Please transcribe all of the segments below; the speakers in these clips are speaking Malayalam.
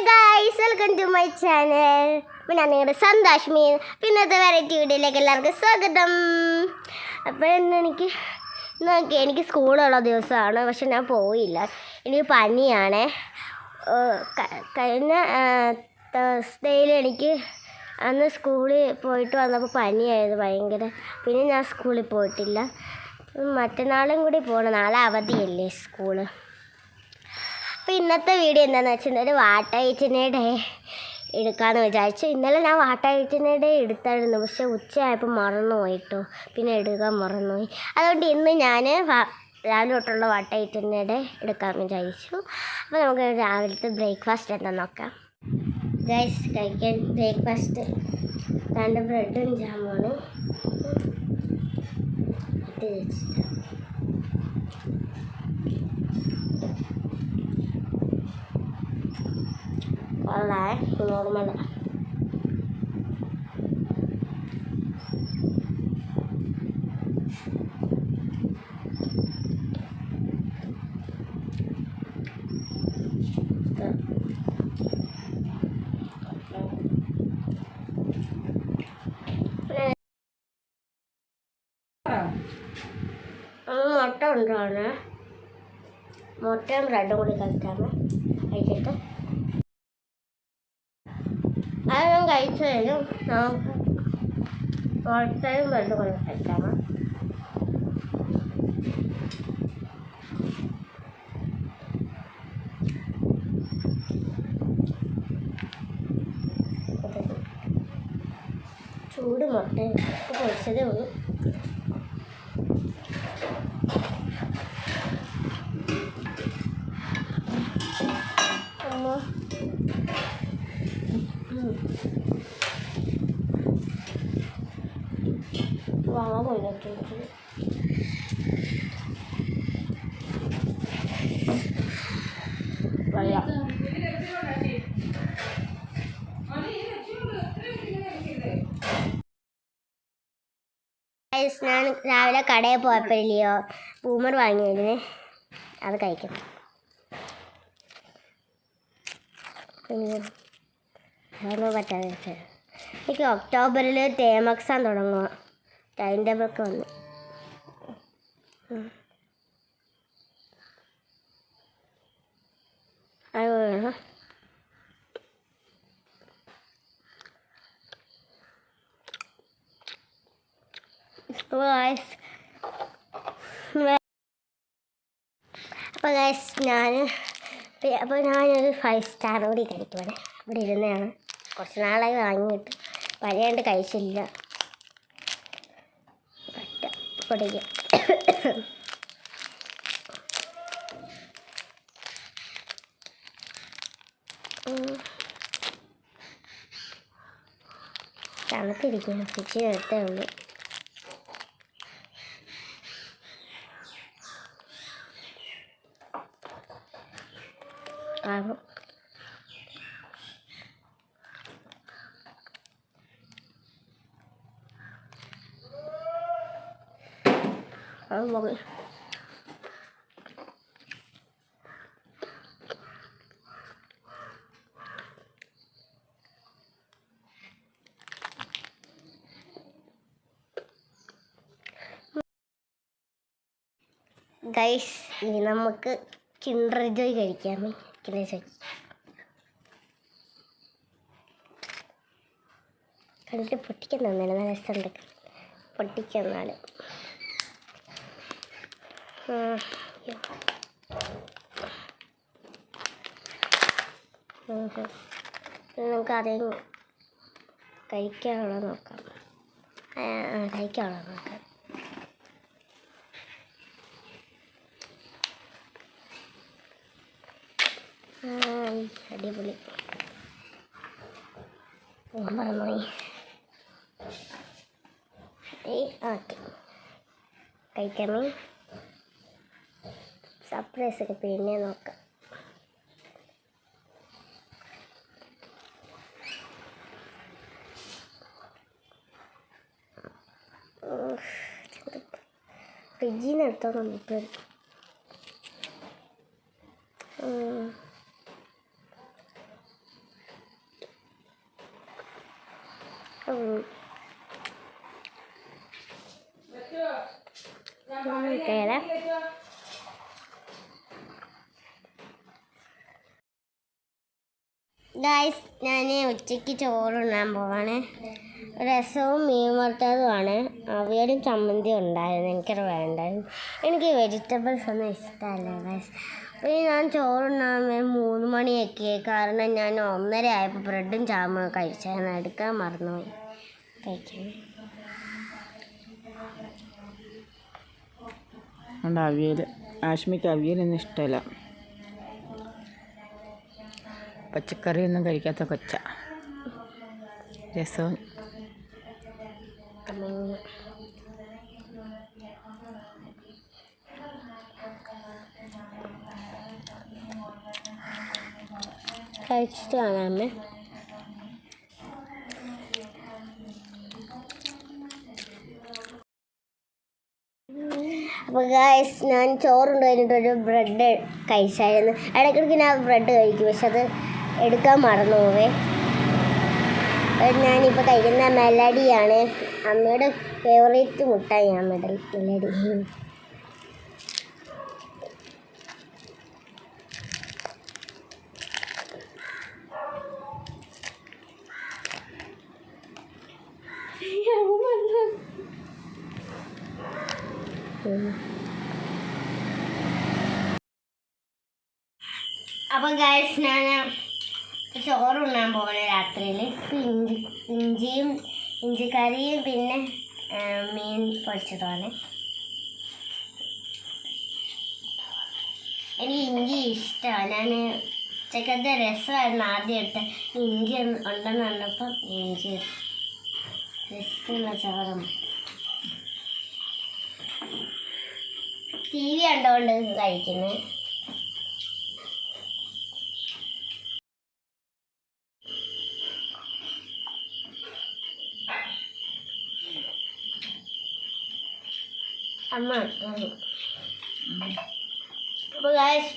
Guys welcome to my channel പിന്നെ നിങ്ങളുടെ സന്തോഷ് മീൻ പിന്നത്തെ വെറൈറ്റി വീഡിയോയിലേക്ക് എല്ലാവർക്കും സ്വാഗതം. അപ്പോൾ ഇന്ന് എനിക്ക് നോക്കി എനിക്ക് സ്കൂളുള്ള ദിവസമാണ് പക്ഷെ ഞാൻ പോയില്ല. എനിക്ക് പനിയാണ്. കഴിഞ്ഞ തേഴ്സ്ഡേയിൽ എനിക്ക് അന്ന് സ്കൂളിൽ പോയിട്ട് വന്നപ്പോൾ പനിയായത് ഭയങ്കര. പിന്നെ ഞാൻ സ്കൂളിൽ പോയിട്ടില്ല. മറ്റന്നാളും കൂടി പോകണം നാളെ അവധിയല്ലേ സ്കൂൾ. അപ്പോൾ ഇന്നത്തെ വീഡിയോ എന്താണെന്ന് വെച്ചാൽ ഒരു ഡേ എടുക്കാമെന്ന് വിചാരിച്ചു. ഇന്നലെ ഞാൻ വാട്ട ഐറ്റിനേടെ എടുത്തായിരുന്നു. പക്ഷെ ഉച്ചയായപ്പോൾ മറന്നു പോയിട്ടോ പിന്നെ എടുക്കാൻ മറന്നുപോയി. അതുകൊണ്ട് ഇന്ന് ഞാൻ രാവിലെ തൊട്ടുള്ള വാട്ട ഐറ്റിനേടെ എടുക്കാമെന്ന് വിചാരിച്ചു. അപ്പോൾ നമുക്ക് രാവിലത്തെ ബ്രേക്ക്ഫാസ്റ്റ് എന്താ നോക്കാം. ഗൈസ് കഴിക്കാൻ ബ്രേക്ക്ഫാസ്റ്റ് രണ്ട് ബ്രെഡും ജാമുമാണ് ഇത് വെച്ചിട്ട്. കൊള്ളാം നോർമൽ മുട്ട കൊണ്ടുപോകണേ മുട്ടയും ബ്രെഡും കൂടി കഴിക്കാമേ കഴിച്ചിട്ട് അത് കഴിഞ്ഞു. നമുക്ക് ബ്രെഡും കൂടി കഴിക്കാമേ? ചൂട് മുട്ട. പൊരിച്ചതേ ഉള്ളൂ. അമ്മ. ഞാൻ രാവിലെ കടയിൽ പോയപ്പോഴില്ലയോ? ബൂമർ വാങ്ങിയിരുന്നേ അത് കഴിക്കും പറ്റാതെ. എനിക്ക് ഒക്ടോബറിൽ തേമക്സാൻ തുടങ്ങുക ടൈം ടേബിളൊക്കെ വന്നു. അത് വേണം. അപ്പോൾ അപ്പോൾ ഞാൻ അപ്പോൾ ഞാനൊരു ഫൈവ് സ്റ്റാർ കൂടി കഴിക്കുവാണ്. ഇവിടെ ഇരുന്നതാണ് കുറച്ച് നാളായി വാങ്ങിയിട്ട്. പഴയണ്ട് കഴിച്ചില്ല. പറ്റ പൊടിക്കുക തണുത്തിരിക്കുന്നു. ഫ്രിഡ്ജിൽ എടുത്തേ ഉള്ളൂ. ആകും അത് ഇനി നമുക്ക് കിണ്ടർ ജോയ് കഴിക്കാം. കിണ്ടർ ജോയ് കണ്ടിട്ട് പൊട്ടിക്കാൻ തന്നില്ല നല്ല രസമുണ്ട്. പൊട്ടിക്കാൻ നമുക്ക് കഴിക്കാനുള്ള നോക്കാം. കഴിക്കാനുള്ള നോക്കാം. അടിപൊളി. മറന്നുപോയി ഓക്കെ. കഴിക്കാമേ സർപ്രൈസ് ഒക്കെ പിന്നെ നോക്കാം. ഫ്രിഡ്ജിൽ നിന്ന് എടുത്തോ നമുക്ക് Okay, ഗായ്സ് ഞാൻ ഉച്ചയ്ക്ക് ചോറുണ്ണാൻ പോവാണ്. രസവും മീൻ വറുത്തതുമാണ്. അവിയലും ചമ്മന്തി ഉണ്ടായിരുന്നു. എനിക്കത് വേണ്ടായിരുന്നു. എനിക്ക് വെജിറ്റബിൾസ് ഒന്നും ഇഷ്ടമല്ല ഗായ്സ് അപ്പോൾ ഞാൻ ചോറുണ്ണാൻ മൂന്ന് മണിയൊക്കെ കാരണം ഞാൻ ഒന്നര ആയപ്പോൾ ബ്രെഡും ചാമും കഴിച്ചായിരുന്നു എടുക്കാൻ മറന്നുപോയി. കഴിക്കാൻ അവിയൽ ആശ്മിക്ക് അവിയലൊന്നും ഇഷ്ടമല്ല. പച്ചക്കറിയൊന്നും കഴിക്കാത്ത കൊച്ച. രസവും കഴിച്ചിട്ട് കാണാമേ അപ്പോൾ ഗായ്സ് ഞാൻ ചോറുണ്ട് കഴിഞ്ഞിട്ട് ബ്രെഡ് കഴിച്ചായിരുന്നു. ഇടയ്ക്കിടയ്ക്ക് ഞാൻ ബ്രെഡ് കഴിക്കും പക്ഷെ അത് എടുക്കാൻ മറന്നു പോവേ. അത് ഞാനിപ്പോൾ കഴിക്കുന്ന മെലഡിയാണ്. അമ്മയുടെ ഫേവറേറ്റ് മുട്ടായാണ് മെഡൽ മെലഡി. അപ്പം ഗായസ് ഞാൻ ചോറ് ഉണ്ണാൻ പോകണ രാത്രിയിൽ ഇഞ്ചി ഇഞ്ചിയും ഇഞ്ചിക്കറിയും പിന്നെ മീൻ പൊരിച്ചതാണ്. എനിക്ക് ഇഞ്ചി ഇഷ്ടമാണ് ഞാൻ ഉച്ചക്കത്തെ രസമായിരുന്നു ആദ്യം എടുത്ത ഇഞ്ചി ഉണ്ടെന്ന് പറഞ്ഞപ്പം ഇഞ്ചി രസമുള്ള ചോറും. ടി വി കണ്ടുകൊണ്ട് കഴിക്കുന്നത് അമ്മ. അപ്പോൾ ഗായസ്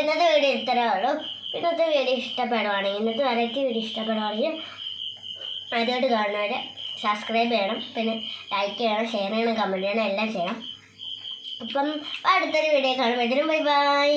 ഇന്നത്തെ വീഡിയോ ഇത്രയേ ഉള്ളൂ. ഇന്നത്തെ വീഡിയോ ഇഷ്ടപ്പെടുവാണെങ്കിൽ ഇന്നത്തെ വെറൈറ്റി വീഡിയോ ഇഷ്ടപ്പെടുവാണെങ്കിൽ ആദ്യമായിട്ട് കാണുന്നവർ സബ്സ്ക്രൈബ് ചെയ്യണം. പിന്നെ ലൈക്ക് ചെയ്യണം ഷെയർ ചെയ്യണം കമന്റ് ചെയ്യണം എല്ലാം ചെയ്യണം. അപ്പം അടുത്തൊരു വീഡിയോ കാണുമ്പോൾ ഇതിനും ബൈ ബൈ